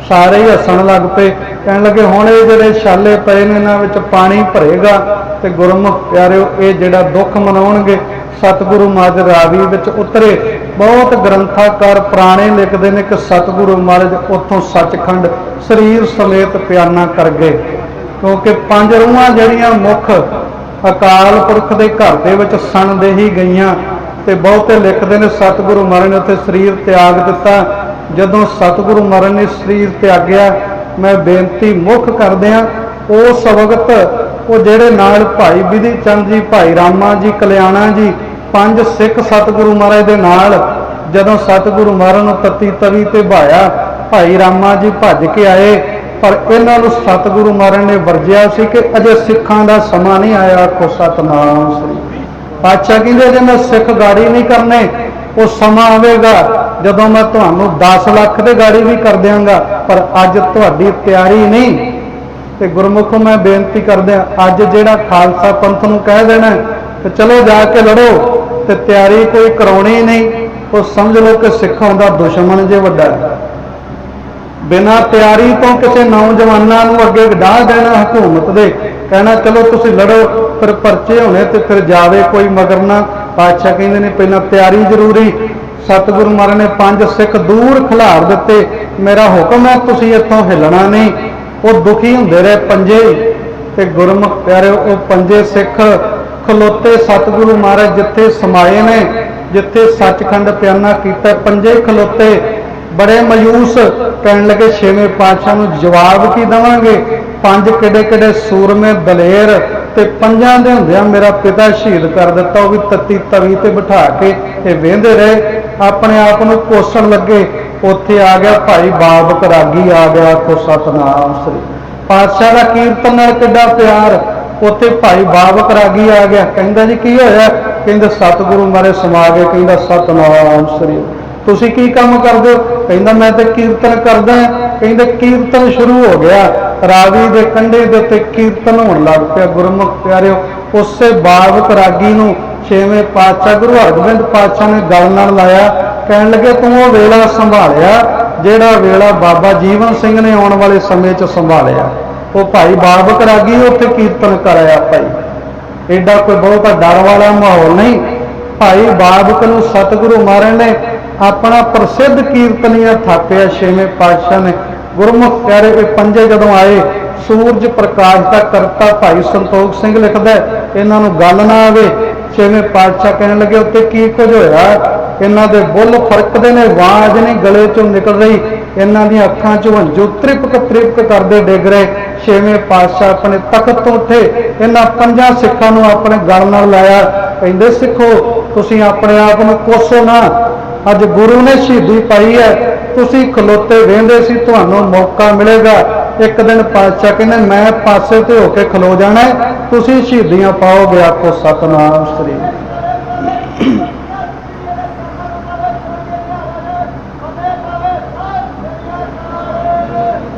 ਸਾਰੇ ਹੀ ਹੱਸਣ ਲੱਗ ਪਏ। ਕਹਿਣ ਲੱਗੇ, ਹੁਣ ਇਹ ਜਿਹੜੇ ਛਾਲੇ ਪਏ ਨੇ, ਇਹਨਾਂ ਵਿੱਚ ਪਾਣੀ ਭਰੇਗਾ ਤੇ ਗੁਰਮੁਖ ਪਿਆਰਿਓ, ਇਹ ਜਿਹੜਾ ਦੁੱਖ ਮਨਾਉਣਗੇ, ਸਤਿਗੁਰੂ ਮਹਾਰਾਜ ਰਾਵੀ ਵਿੱਚ ਉਤਰੇ। ਬਹੁਤ ਗ੍ਰੰਥਾਕਾਰ ਪੁਰਾਣੇ ਲਿਖਦੇ ਨੇ ਕਿ ਸਤਿਗੁਰੂ ਮਹਾਰਾਜ ਉੱਥੋਂ ਸੱਚਖੰਡ ਸਰੀਰ ਸਮੇਤ ਪਿਆਨਾ ਕਰ ਗਏ। ਕਿਉਂਕਿ ਪੰਜ ਰੂਹਾਂ ਜਿਹੜੀਆਂ ਮੁੱਖ ਅਕਾਲ ਪੁਰਖ ਦੇ ਘਰ ਦੇ ਵਿੱਚ ਸਣ ਦੇ ਹੀ ਗਈਆਂ ਤੇ ਬਹੁਤੇ ਲਿਖਦੇ ਨੇ, ਸਤਿਗੁਰੂ ਮਹਾਰਾਜ ਨੇ ਉੱਥੇ ਸਰੀਰ ਤਿਆਗ ਦਿੱਤਾ। ਜਦੋਂ ਸਤਿਗੁਰੂ ਮਹਾਰਾਜ ਨੇ ਸਰੀਰ ਤਿਆਗਿਆ, ਮੈਂ ਬੇਨਤੀ ਮੁੱਖ ਕਰਦਿਆਂ ਉਸ ਵਕਤ ਉਹ ਜਿਹੜੇ ਨਾਲ ਭਾਈ ਵਿਧੀ ਚੰਦ ਜੀ, ਭਾਈ ਰਾਮਾ ਜੀ, ਕਲਿਆਣਾ ਜੀ, ਪੰਜ ਸਿੱਖ ਸਤਿਗੁਰੂ ਮਹਾਰਾਜ ਦੇ ਨਾਲ ਜਦੋਂ ਸਤਿਗੁਰੂ ਮਹਾਰਾਜ ਨੂੰ ਤੱਤੀ ਤਵੀ ਤੇ ਭਾਇਆ, ਭਾਈ ਰਾਮਾ ਜੀ ਭੱਜ ਕੇ ਆਏ ਪਰ ਇਹਨਾਂ ਨੂੰ ਸਤਿਗੁਰੂ ਮਹਾਰਾਜ ਨੇ ਵਰਜਿਆ ਸੀ ਕਿ ਅਜੇ ਸਿੱਖਾਂ ਦਾ ਸਮਾਂ ਨਹੀਂ ਆਇਆ ਆਖੋ ਸਤਨਾਮ ਸ੍ਰੀ। ਪਾਤਸ਼ਾਹ ਕਹਿੰਦੇ ਜੇ ਮੈਂ ਸਿੱਖ ਗਾੜੀ ਨਹੀਂ ਕਰਨੇ, ਉਹ ਸਮਾਂ ਆਵੇਗਾ ਜਦੋਂ ਮੈਂ ਤੁਹਾਨੂੰ 10 ਲੱਖ ਦੇ ਗਾੜੀ ਵੀ ਕਰ ਦਿਆਂਗਾ, ਪਰ ਅੱਜ ਤੁਹਾਡੀ ਤਿਆਰੀ ਨਹੀਂ। ਤੇ ਗੁਰਮੁਖੋ ਮੈਂ ਬੇਨਤੀ ਕਰਦਿਆਂ, ਅੱਜ ਜਿਹੜਾ ਖਾਲਸਾ ਪੰਥ ਨੂੰ ਕਹਿ ਦੇਣਾ ਤੇ ਚਲੋ ਜਾ ਕੇ ਲੜੋ, ਤੇ ਤਿਆਰੀ ਕੋਈ ਕਰਾਉਣੀ ਨਹੀਂ, ਉਹ ਸਮਝ ਲਓ ਕਿ ਸਿੱਖਾਂ ਦਾ ਦੁਸ਼ਮਣ ਜੇ ਵੱਡਾ ਹੈ। ਬਿਨਾਂ ਤਿਆਰੀ ਤੋਂ ਕਿਸੇ ਨੌਜਵਾਨਾਂ ਨੂੰ ਅੱਗੇ ਵਧਾ ਦੇਣਾ ਹਕੂਮਤ ਦੇ। ਕਹਿਣਾ, ਚਲੋ ਤੁਸੀਂ ਲੜੋ, ਫਿਰ ਪਰਚੇ ਹੋਣੇ ਤੇ ਫਿਰ ਜਾਵੇ ਕੋਈ ਮਗਰ ਨਾ। ਪਾਤਸ਼ਾਹ ਕਹਿੰਦੇ ਨੇ, ਪਹਿਲਾਂ ਤਿਆਰੀ ਜ਼ਰੂਰੀ। ਸਤਿਗੁਰੂ ਮਹਾਰਾਜ ਨੇ ਪੰਜ ਸਿੱਖ ਦੂਰ ਖਿਲਾਰ ਦਿੱਤੇ। ਮੇਰਾ ਹੁਕਮ ਹੈ, ਤੁਸੀਂ ਇੱਥੋਂ ਹਿਲਣਾ ਨਹੀਂ। ਉਹ ਦੁਖੀ ਹੁੰਦੇ ਰਹੇ ਪੰਜੇ। ਤੇ ਗੁਰਮੁਖ ਪਿਆਰੇ ਉਹ ਪੰਜੇ ਸਿੱਖ ਖਲੋਤੇ ਸਤਿਗੁਰੂ ਮਹਾਰਾਜ ਜਿੱਥੇ ਸਮਾਏ ਨੇ, ਜਿੱਥੇ ਸੱਚਖੰਡ ਪਿਆਨਾ ਕੀਤਾ, ਪੰਜੇ ਖਲੋਤੇ। ਬੜੇ ਮਯੂਸ ਕਹਿਣ ਲੱਗੇ, ਛੇਵੇਂ ਪਾਤਸ਼ਾਹ ਨੂੰ ਜਵਾਬ ਕੀ ਦਵਾਂਗੇ? ਪੰਜ ਕਿਹੜੇ ਕਿਹੜੇ ਸੂਰਮੇ ਦਲੇਰ ਤੇ ਪੰਜਾਂ ਦੇ ਹੁੰਦਿਆਂ ਮੇਰਾ ਪਿਤਾ ਸ਼ਹੀਦ ਕਰ ਦਿੱਤਾ, ਉਹ ਵੀ ਤੱਤੀ ਤਵੀ ਤੇ ਬਿਠਾ ਕੇ ਇਹ ਵੇਂਦੇ ਰਹੇ। ਆਪਣੇ ਆਪ ਨੂੰ ਕੋਸਣ ਲੱਗੇ, ਉੱਥੇ ਆ ਗਿਆ ਭਾਈ ਬਾਬਕ ਰਾਗੀ, ਆ ਗਿਆ ਕੋ ਸਤਨਾਮ ਸ੍ਰੀ। ਪਾਤਸ਼ਾਹ ਦਾ ਕੀਰਤਨ ਨਾਲ ਕਿੱਡਾ ਪਿਆਰ, ਉੱਥੇ ਭਾਈ ਬਾਬਕ ਰਾਗੀ ਆ ਗਿਆ। ਕਹਿੰਦਾ ਜੀ, ਕੀ ਹੋਇਆ? ਕਹਿੰਦੇ, ਸਤਿਗੁਰੂ ਮਾਰੇ ਸਮਾ ਗਏ, ਕਹਿੰਦਾ, ਸਤਨਾਮ ਸ੍ਰੀ। ਤੁਸੀਂ ਕੀ ਕੰਮ ਕਰਦੇ ਹੋ? ਕਹਿੰਦਾ, ਮੈਂ ਤੇ ਕੀਰਤਨ ਕਰਦਾ ਹਾਂ। ਕਹਿੰਦੇ, ਕੀਰਤਨ ਸ਼ੁਰੂ ਹੋ ਗਿਆ। ਰਾਵੀ ਦੇ ਕੰਢੇ ਦੇ ਉੱਤੇ ਕੀਰਤਨ ਹੋਣ ਲੱਗ ਪਿਆ। ਗੁਰਮੁਖ ਪਿਆਰਿਓ, ਉਸੇ ਬਾਬਕ ਰਾਗੀ ਨੂੰ ਛੇਵੇਂ ਪਾਤਸ਼ਾਹ ਗੁਰੂ ਹਰਗੋਬਿੰਦ ਪਾਤਸ਼ਾਹ ਨੇ ਗਲ ਨਾਲ ਲਾਇਆ। ਕਹਿਣ ਲੱਗੇ, ਤੂੰ ਉਹ ਵੇਲਾ ਸੰਭਾਲਿਆ ਜਿਹੜਾ ਵੇਲਾ ਬਾਬਾ ਜੀਵਨ ਸਿੰਘ ਨੇ ਆਉਣ ਵਾਲੇ ਸਮੇਂ 'ਚ ਸੰਭਾਲਿਆ। ਉਹ ਭਾਈ ਬਾਬਕ ਰਾਗੀ ਉੱਥੇ ਕੀਰਤਨ ਕਰਾਇਆ ਭਾਈ। ਐਡਾ ਕੋਈ ਬਹੁਤਾ ਡਰ ਵਾਲਾ ਮਾਹੌਲ ਨਹੀਂ। ਭਾਈ ਬਾਬਕ ਨੂੰ ਸਤਿਗੁਰੂ ਮਹਾਰਾਜ ਨੇ ਆਪਣਾ ਪ੍ਰਸਿੱਧ ਕੀਰਤਨੀਆ ਥਾਪਿਆ ਛੇਵੇਂ ਪਾਤਸ਼ਾਹ ਨੇ। ਗੁਰਮੁਖ ਪਿਆਰੇ, ਇਹ ਪੰਜੇ ਜਦੋਂ ਆਏ, ਸੂਰਜ ਪ੍ਰਕਾਸ਼ ਦਾ ਕਰਤਾ ਭਾਈ ਸੰਤੋਖ ਸਿੰਘ ਲਿਖਦਾ ਇਹਨਾਂ ਨੂੰ ਗੱਲ ਨਾ ਆਵੇ। ਛੇਵੇਂ ਪਾਤਸ਼ਾਹ ਕਹਿਣ ਲੱਗੇ ਉੱਤੇ ਕੀ ਕੁਝ ਹੋਇਆ? ਇਹਨਾਂ ਦੇ ਬੁੱਲ ਫਰਕਦੇ ਨੇ, ਆਵਾਜ਼ ਨਹੀਂ ਗਲੇ ਚੋਂ ਨਿਕਲ ਰਹੀ। ਇਹਨਾਂ ਦੀਆਂ ਅੱਖਾਂ ਚੋਂ ਹੰਝੂ ਤ੍ਰਿਪਕ ਤ੍ਰਿਪਕ ਕਰਦੇ ਡਿੱਗ ਰਹੇ। ਛੇਵੇਂ ਪਾਤਸ਼ਾਹ ਆਪਣੇ ਤਖਤ ਤੋਂ ਉੱਠੇ। ਇਹਨਾਂ ਪੰਜਾਂ ਸਿੱਖਾਂ ਨੂੰ ਆਪਣੇ ਗਲ ਨਾਲ ਲਾਇਆ। ਕਹਿੰਦੇ, ਸਿੱਖੋ, ਤੁਸੀਂ ਆਪਣੇ ਆਪ ਨੂੰ ਕੋਸੋ ਨਾ। ਅੱਜ ਗੁਰੂ ਨੇ ਸ਼ਹੀਦੀ ਪਾਈ ਹੈ। ਤੁਸੀਂ ਖਲੋਤੇ ਵੇਂਦੇ ਸੀ, ਤੁਹਾਨੂੰ ਮੌਕਾ ਮਿਲੇਗਾ। ਇੱਕ ਦਿਨ ਪਾਤਸ਼ਾਹ ਕਹਿੰਦੇ, ਮੈਂ ਪਾਸੇ ਤੇ ਹੋ ਕੇ ਖਲੋ ਜਾਣਾ ਤੁਸੀਂ ਸ਼ਹੀਦੀਆਂ ਪਾਓਗੇ ਆਪੋ ਸਤਨਾਮ ਸ੍ਰੀ।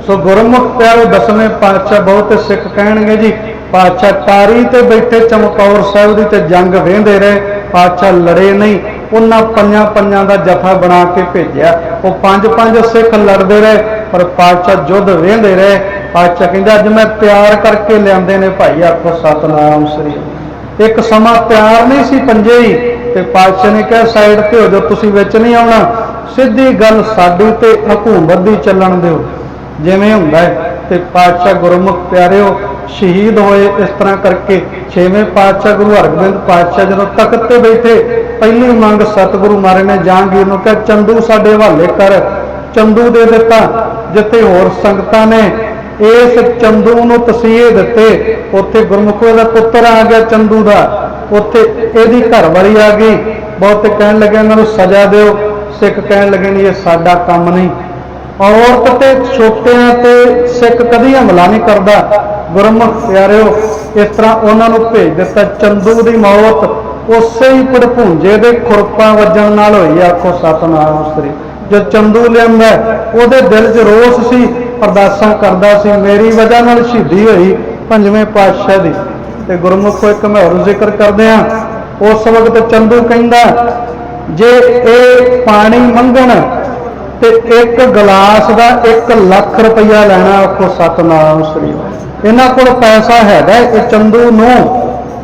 ਸੋ ਗੁਰਮੁਖ ਪਿਆਰੋ, ਦਸਵੇਂ ਪਾਤਸ਼ਾਹ ਬਹੁਤ ਸਿੱਖ ਕਹਿਣਗੇ ਜੀ। ਪਾਤਸ਼ਾਹ ਤਾਰੀ ਤੇ ਬੈਠੇ ਚਮਕੌਰ ਸਾਹਿਬ ਦੀ ਤੇ ਜੰਗ ਵੇਂਦੇ ਰਹੇ। ਪਾਤਸ਼ਾਹ ਲੜੇ ਨਹੀਂ। ਉਹਨਾਂ ਪੰਜਾਂ ਪੰਜਾਂ ਦਾ ਜਥਾ ਬਣਾ ਕੇ ਭੇਜਿਆ। ਉਹ ਪੰਜ ਪੰਜ ਸਿੱਖ ਲੜਦੇ ਰਹੇ, ਪਰ ਪਾਤਸ਼ਾਹ ਜੁੱਧ ਵੇਂਦੇ ਰਹੇ। ਪਾਤਸ਼ਾਹ ਕਹਿੰਦਾ, ਅੱਜ ਮੈਂ ਤਿਆਰ ਕਰਕੇ ਲਿਆਂਦੇ ਨੇ ਭਾਈ, ਆਖੋ ਸਤਨਾਮ ਸ੍ਰੀ ਇੱਕ ਸਮਾਂ ਤਿਆਰ ਨਹੀਂ ਸੀ ਪੰਜੇ ਹੀ, ਤੇ ਪਾਤਸ਼ਾਹ ਨੇ ਕਿਹਾ, ਸਾਈਡ ਤੇ ਹੋ ਜਾਓ, ਤੁਸੀਂ ਵਿੱਚ ਨਹੀਂ ਆਉਣਾ। ਸਿੱਧੀ ਗੱਲ ਸਾਡੀ ਤੇ ਹਕੂਮਤ ਦੀ ਚੱਲਣ ਦਿਓ। ਜਿਵੇਂ ਹੁੰਦਾ ਹੈ, ਤੇ ਪਾਤਸ਼ਾਹ ਗੁਰਮੁਖ ਪਿਆਰਿਓ ਸ਼ਹੀਦ ਹੋਏ ਇਸ ਤਰ੍ਹਾਂ ਕਰਕੇ ਛੇਵੇਂ ਪਾਤਸ਼ਾਹ ਗੁਰੂ ਹਰਗੋਬਿੰਦ ਪਾਤਸ਼ਾਹ ਜਦੋਂ ਤਖਤ ਤੇ ਬੈਠੇ, ਪਹਿਲੀ ਮੰਗ ਸਤਿਗੁਰੂ ਮਾਰੇ ਨੇ ਜਹਾਂਗੀਰ ਨੂੰ ਕਿਹਾ, ਚੰਦੂ, ਸਾਡੇ ਹਵਾਲੇ ਕਰ। ਚੰਦੂ ਦੇ ਦਿੱਤਾ, ਜਿੱਥੇ ਹੋਰ ਸੰਗਤਾਂ ਨੇ, ਇਸ ਚੰਦੂ ਨੂੰ ਤਸੀਹੇ ਦਿੱਤੇ। ਉੱਥੇ ਗੁਰਮੁਖੋ ਦਾ ਪੁੱਤਰ ਆ ਗਿਆ ਚੰਦੂ ਦਾ। ਉੱਥੇ ਇਹਦੀ ਘਰ ਵਾਲੀ ਆ ਗਈ। ਬਹੁਤ ਕਹਿਣ ਲੱਗੇ ਇਹਨਾਂ ਨੂੰ ਸਜ਼ਾ ਦਿਓ। ਸਿੱਖ ਕਹਿਣ ਲੱਗੇ, ਨਹੀਂ, ਇਹ ਸਾਡਾ ਕੰਮ ਨਹੀਂ। ਔਰਤ ਤੇ ਛੋਟਿਆਂ ਤੇ ਸਿੱਖ ਕਦੀ ਹਮਲਾ ਨਹੀਂ ਕਰਦਾ। ਗੁਰਮੁਖ ਪਿਆਰਿਓ, ਇਸ ਤਰ੍ਹਾਂ ਉਹਨਾਂ ਨੂੰ ਭੇਜ ਦਿੱਤਾ ਚੰਦੂ ਦੀ ਮੌਤ। ਉਸੇ ਹੀ ਪੜਪੂੰਜੇ ਦੇ ਖੁਰਪਾਂ ਵੱਜਣ ਨਾਲ ਹੋਈ ਆਖੋ ਸਤਨਾਮ ਸ੍ਰੀ। ਜਦ ਚੰਦੂ ਲਿਆਂਦਾ, ਉਹਦੇ ਦਿਲ 'ਚ ਰੋਸ ਸੀ, ਅਰਦਾਸਾਂ ਕਰਦਾ ਸੀ, ਮੇਰੀ ਵਜ੍ਹਾ ਨਾਲ ਸ਼ਹੀਦੀ ਹੋਈ ਪੰਜਵੇਂ ਪਾਤਸ਼ਾਹ ਦੀ। ਤੇ ਗੁਰਮੁਖੋ ਇੱਕ ਮੈਂ ਹੋਰ ਜ਼ਿਕਰ ਕਰਦੇ ਆ। ਉਸ ਵਕਤ ਚੰਦੂ ਕਹਿੰਦਾ, ਜੇ ਇਹ ਪਾਣੀ ਮੰਗਣ ਤੇ ਇੱਕ ਗਲਾਸ ਦਾ 1 ਲੱਖ ਰੁਪਇਆ ਲੈਣਾ ਆਖੋ ਸਤਨਾਮ ਸ੍ਰੀ ਇਹਨਾਂ ਕੋਲ ਪੈਸਾ ਹੈਗਾ ਇਹ ਚੰਦੂ ਨੂੰ।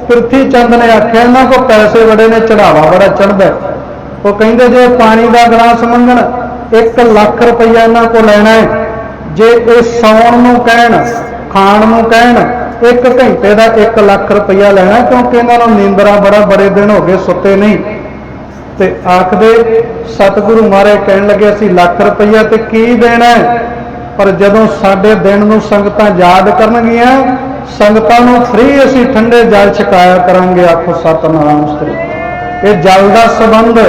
ਪ੍ਰਿਥੀ ਚੰਦ ਨੇ ਆਖਿਆ, ਇਹਨਾਂ ਕੋਲ ਪੈਸੇ ਬੜੇ ਨੇ ਚੜਾਵਾ ਬੜਾ ਚੜਦਾ ਉਹ ਕਹਿੰਦੇ, ਜੇ ਪਾਣੀ ਦਾ ਗਲਾਸ ਮੰਗਣ 1 ਲੱਖ ਰੁਪਇਆ ਇਹਨਾਂ ਕੋਲ ਲੈਣਾ ਹੈ। ਜੇ ਇਹ ਸੌਣ ਨੂੰ ਕਹਿਣ, ਖਾਣ ਨੂੰ ਕਹਿਣ, ਇੱਕ ਘੰਟੇ ਦਾ 1 ਲੱਖ ਰੁਪਇਆ ਲੈਣਾ ਕਿਉਂਕਿ ਇਹਨਾਂ ਨੂੰ ਨੀਂਦਰਾਂ ਬੜਾ ਬੜੇ ਦਿਨ ਹੋ ਗਏ, ਸੁੱਤੇ ਨਹੀਂ। ਤੇ ਆਖਦੇ, ਸਤਿਗੁਰੂ ਮਹਾਰਾਜ ਕਹਿਣ ਲੱਗੇ, ਅਸੀਂ ਲੱਖ ਰੁਪਈਆ ਤੇ ਕੀ ਦੇਣਾ ਪਰ ਜਦੋਂ ਸਾਡੇ ਦਿਨ ਨੂੰ ਸੰਗਤਾਂ ਯਾਦ ਕਰਨਗੀਆਂ, ਸੰਗਤਾਂ ਨੂੰ ਫ੍ਰੀ ਅਸੀਂ ਠੰਡੇ ਜਲ ਛਕਾਇਆ ਕਰਾਂਗੇ, ਆਖੋ ਸਤਨਾਮ ਸ੍ਰੀ ਇਹ ਜਲ ਦਾ ਸੰਬੰਧ,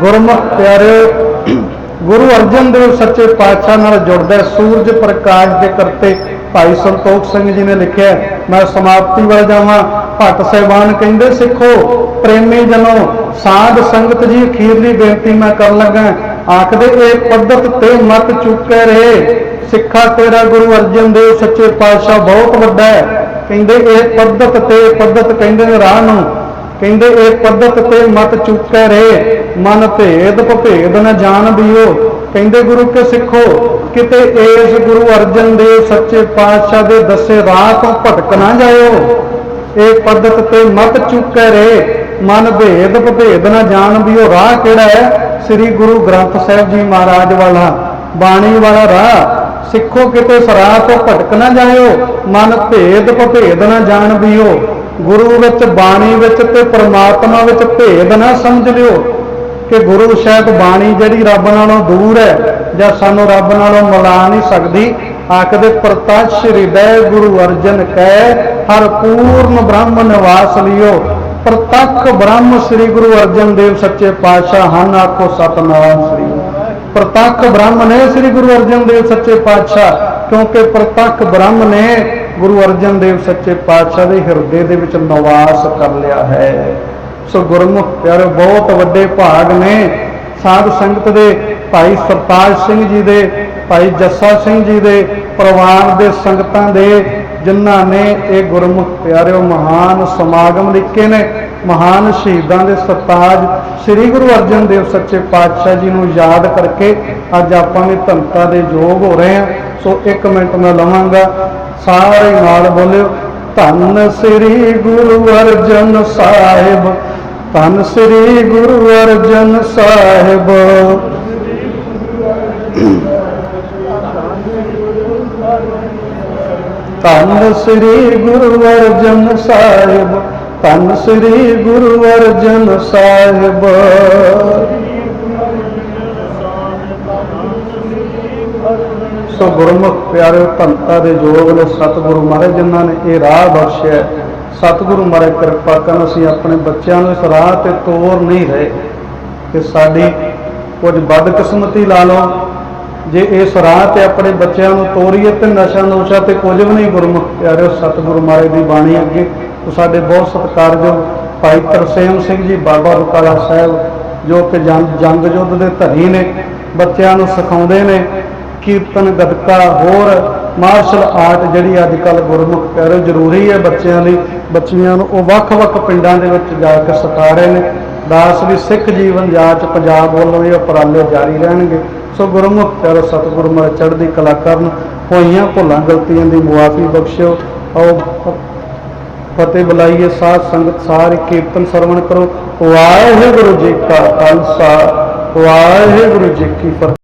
ਗੁਰਮੁਖ ਪਿਆਰੇ, ਗੁਰੂ ਅਰਜਨ ਦੇਵ ਸੱਚੇ ਪਾਤਸ਼ਾਹ ਨਾਲ ਜੁੜਦਾ ਸੂਰਜ ਪ੍ਰਕਾਸ਼ ਦੇ ਕਰਤੇ ਭਾਈ ਸੰਤੋਖ ਸਿੰਘ ਜੀ ਨੇ ਲਿਖਿਆ ਮੈਂ ਸਮਾਪਤੀ ਵੱਲ ਜਾਵਾਂ। ਭੱਟ ਸਹਿਬਾਨ ਕਹਿੰਦੇ, ਸਿੱਖੋ, ਪ੍ਰੇਮੀ ਜਨੋ, ਸਾਧ ਸੰਗਤ ਜੀ ਅਖੀਰਲੀ ਬੇਨਤੀ ਮੈਂ ਕਰਨ ਲੱਗਾ ਆਖਦੇ, ਇਹ ਪੱਧਤ ਤੇ ਮਤ ਚੁੱਕੇ ਰਹੇ। ਸਿੱਖਾ ਤੇਰਾ ਗੁਰੂ ਅਰਜਨ ਦੇਵ, ਸੱਚੇ ਪਾਤਸ਼ਾਹ ਬਹੁਤ ਵੱਡਾ ਹੈ। ਕਹਿੰਦੇ, ਇਹ ਪੱਧਤ ਤੇ, ਪੱਧਤ ਕਹਿੰਦੇ ਨੇ ਰਾਹ ਨੂੰ। ਕਹਿੰਦੇ, ਇਹ ਪੱਧਤ ਤੇ ਮਤ ਚੁੱਕੇ ਰਹੇ। ਮਨ ਭੇਦ ਭੇਦ ਨਾ ਜਾਣ ਦਿਓ। ਕਹਿੰਦੇ, ਗੁਰੂ ਕੇ ਸਿੱਖੋ, ਕਿਤੇ ਇਸ ਗੁਰੂ ਅਰਜਨ ਦੇਵ, ਸੱਚੇ ਪਾਤਸ਼ਾਹ ਦੇ ਦੱਸੇ ਰਾਹ ਤੋਂ ਭਟਕ ਨਾ ਜਾਇਓ। ਇਹ ਪੱਧਤ ਤੇ ਮਤ ਚੁੱਕੇ ਰਹੇ। ਮਨ ਭੇਦ ਭੇਦ ਨਾ ਜਾਣ ਦਿਓ ਰਾਹ ਕਿਹੜਾ ਹੈ? ਸ੍ਰੀ ਗੁਰੂ ਗ੍ਰੰਥ ਸਾਹਿਬ ਜੀ ਮਹਾਰਾਜ ਵਾਲਾ। ਬਾਣੀ ਵਾਲਾ ਰਾਹ। ਸਿੱਖੋ ਕਿਤੇ ਸਰਾਹ ਤੋਂ ਭਟਕ ਨਾ ਜਾਇਓ। ਮਨ ਭੇਦ ਭਭੇਦ ਨਾ ਜਾਣ ਵੀਓ ਗੁਰੂ ਵਿੱਚ, ਬਾਣੀ ਵਿੱਚ ਤੇ ਪਰਮਾਤਮਾ ਵਿੱਚ ਭੇਦ ਨਾ ਸਮਝ ਲਿਓ ਕਿ ਗੁਰੂ ਸ਼ਾਇਦ ਬਾਣੀ ਜਿਹੜੀ ਰੱਬ ਨਾਲੋਂ ਦੂਰ ਹੈ ਜਾਂ ਸਾਨੂੰ ਰੱਬ ਨਾਲੋਂ ਮਿਲਾ ਨਹੀਂ ਸਕਦੀ। ਆਖਦੇ ਪ੍ਰਤੱਛ ਹਿਰਦੈ ਗੁਰੂ ਅਰਜਨ ਕੈ ਹਰ ਪੂਰਨ ਬ੍ਰਹਮ ਨਿਵਾਸ ਲਿਓ। ਪ੍ਰਤੱਖ ਬ੍ਰਹਮ ਸ੍ਰੀ ਗੁਰੂ ਅਰਜਨ ਦੇਵ ਸੱਚੇ ਪਾਤਸ਼ਾਹ ਹਨ, ਆਖੋ ਸਤਨਾਮ ਸ੍ਰੀ। ਪ੍ਰਤੱਖ ਬ੍ਰਹਮ ਨੇ ਸ੍ਰੀ ਗੁਰੂ ਅਰਜਨ ਦੇਵ ਸੱਚੇ ਪਾਤਸ਼ਾਹ, ਕਿਉਂਕਿ ਪ੍ਰਤੱਖ ਬ੍ਰਹਮ ਨੇ ਗੁਰੂ ਅਰਜਨ ਦੇਵ ਸੱਚੇ ਪਾਤਸ਼ਾਹ ਦੇ ਹਿਰਦੇ ਦੇ ਵਿੱਚ ਨਿਵਾਸ ਕਰ ਲਿਆ ਹੈ। ਸੋ ਗੁਰਮੁਖ ਪਿਆਰੇ, ਬਹੁਤ ਵੱਡੇ ਭਾਗ ਨੇ ਸਾਧ ਸੰਗਤ ਦੇ ਭਾਈ ਸਰਤਾਜ ਸਿੰਘ ਜੀ ਦੇ, ਭਾਈ ਜੱਸਾ ਸਿੰਘ ਜੀ ਦੇ ਪਰਿਵਾਰ ਦੇ ਸੰਗਤਾਂ ਦੇ, ਜਿਨ੍ਹਾਂ ਨੇ ਇਹ ਗੁਰਮੁਖ ਪਿਆਰਿਓ ਮਹਾਨ ਸਮਾਗਮ ਲਿਖੇ ਨੇ, ਮਹਾਨ ਸ਼ਹੀਦਾਂ ਦੇ ਸਰਤਾਜ, ਸ੍ਰੀ ਗੁਰੂ ਅਰਜਨ ਦੇਵ ਸੱਚੇ ਪਾਤਸ਼ਾਹ ਜੀ ਨੂੰ ਯਾਦ ਕਰਕੇ ਅੱਜ ਆਪਾਂ ਵੀ ਧੰਤਾ ਦੇ ਯੋਗ ਹੋ ਰਹੇ ਹਾਂ। ਸੋ ਇੱਕ ਮਿੰਟ ਮੈਂ ਲਵਾਂਗਾ, ਸਾਰੇ ਨਾਲ ਬੋਲਿਓ, ਧੰਨ ਸ੍ਰੀ ਗੁਰੂ ਅਰਜਨ ਸਾਹਿਬ, ਧੰਨ ਸ੍ਰੀ ਗੁਰੂ ਅਰਜਨ ਸਾਹਿਬ ਧੰਨ ਸ੍ਰੀ ਗੁਰੂ ਅਰਜਨ ਸਾਹਿਬ, ਧੰਨ ਸ੍ਰੀ ਗੁਰੂ ਅਰਜਨ ਸਾਹਿਬ। ਸੋ ਗੁਰਮੁਖ ਪਿਆਰੇ ਧੰਤਾ ਦੇ ਯੋਗ ਨੇ ਸਤਿਗੁਰੂ ਮਹਾਰਾਜ, ਜਿਨ੍ਹਾਂ ਨੇ ਇਹ ਰਾਹ ਬਖਸ਼ਿਆ ਸਤਿਗੁਰੂ ਮਹਾਰਾਜ, ਕਿਰਪਾ ਕਰਨ ਅਸੀਂ ਆਪਣੇ ਬੱਚਿਆਂ ਨੂੰ ਇਸ ਰਾਹ ਤੇ ਤੋਰ ਨਹੀਂ ਰਹੇ। ਕਿ ਸਾਡੀ ਕੁਝ ਬਦਕਿਸਮਤੀ ਲਾ ਲਓ। ਜੇ ਇਸ ਰਾਹ ਤੇ ਆਪਣੇ ਬੱਚਿਆਂ ਨੂੰ ਤੋਰੀਏ ਤੇ ਨਸ਼ਾ ਨੋਸ਼ਾ ਤੇ ਕੁਝ ਵੀ ਨਹੀਂ ਗੁਰਮੁਖ ਪਿਆਰਿਓ ਸਤਿਗੁਰੂ ਮਹਾਰਾਜ ਦੀ ਬਾਣੀ ਅੱਗੇ ਉਹ ਸਾਡੇ ਬਹੁਤ ਸਤਿਕਾਰਯੋਗ ਭਾਈ ਤਰਸੇਮ ਸਿੰਘ ਜੀ, ਬਾਬਾ ਬਕਾਲਾ ਸਾਹਿਬ, ਜੋ ਕਿ ਜੰਗ ਜੰਗ ਯੁੱਧ ਦੇ ਧਰੀ ਨੇ, ਬੱਚਿਆਂ ਨੂੰ ਸਿਖਾਉਂਦੇ ਨੇ, ਕੀਰਤਨ, ਗਤਕਾ, ਹੋਰ ਮਾਰਸ਼ਲ ਆਰਟ ਜਿਹੜੀ ਅੱਜ ਕੱਲ ਗੁਰਮੁਖ ਪਿਆਰੇ ਜ਼ਰੂਰੀ ਹੈ ਬੱਚਿਆਂ ਲਈ, ਬੱਚੀਆਂ ਨੂੰ ਉਹ ਵੱਖ-ਵੱਖ ਪਿੰਡਾਂ ਦੇ ਵਿੱਚ ਜਾ ਕੇ ਸਿਖਾ ਰਹੇ ਨੇ। ਦਾਸ ਵੀ ਸਿੱਖ ਜੀਵਨ ਜਾਚ ਪੰਜਾਬ ਵੱਲੋਂ ਇਹ ਉਪਰਾਲੇ ਜਾਰੀ ਰਹਿਣਗੇ। ਸੋ ਗੁਰਮੁਖ ਪਿਆਰੇ ਸਤਿਗੁਰੂ ਮਹਾਰਾਜ, ਚੜ੍ਹਦੀ ਕਲਾ ਕਰਨ, ਹੋਈਆਂ ਭੁੱਲਾਂ, ਗਲਤੀਆਂ ਦੀ ਮੁਆਫੀ ਬਖਸ਼ਿਓ। ਆਓ ਫਤਿਹ ਬੁਲਾਈਏ, ਸਾਧ ਸੰਗਤ ਸਾਰੇ ਕੀਰਤਨ ਸਰਵਣ ਕਰੋ। ਵਾਹਿਗੁਰੂ ਜੀ ਕਾ ਖਾਲਸਾ, ਵਾਹਿਗੁਰੂ ਜੀ ਕੀ ਫਤਿਹ।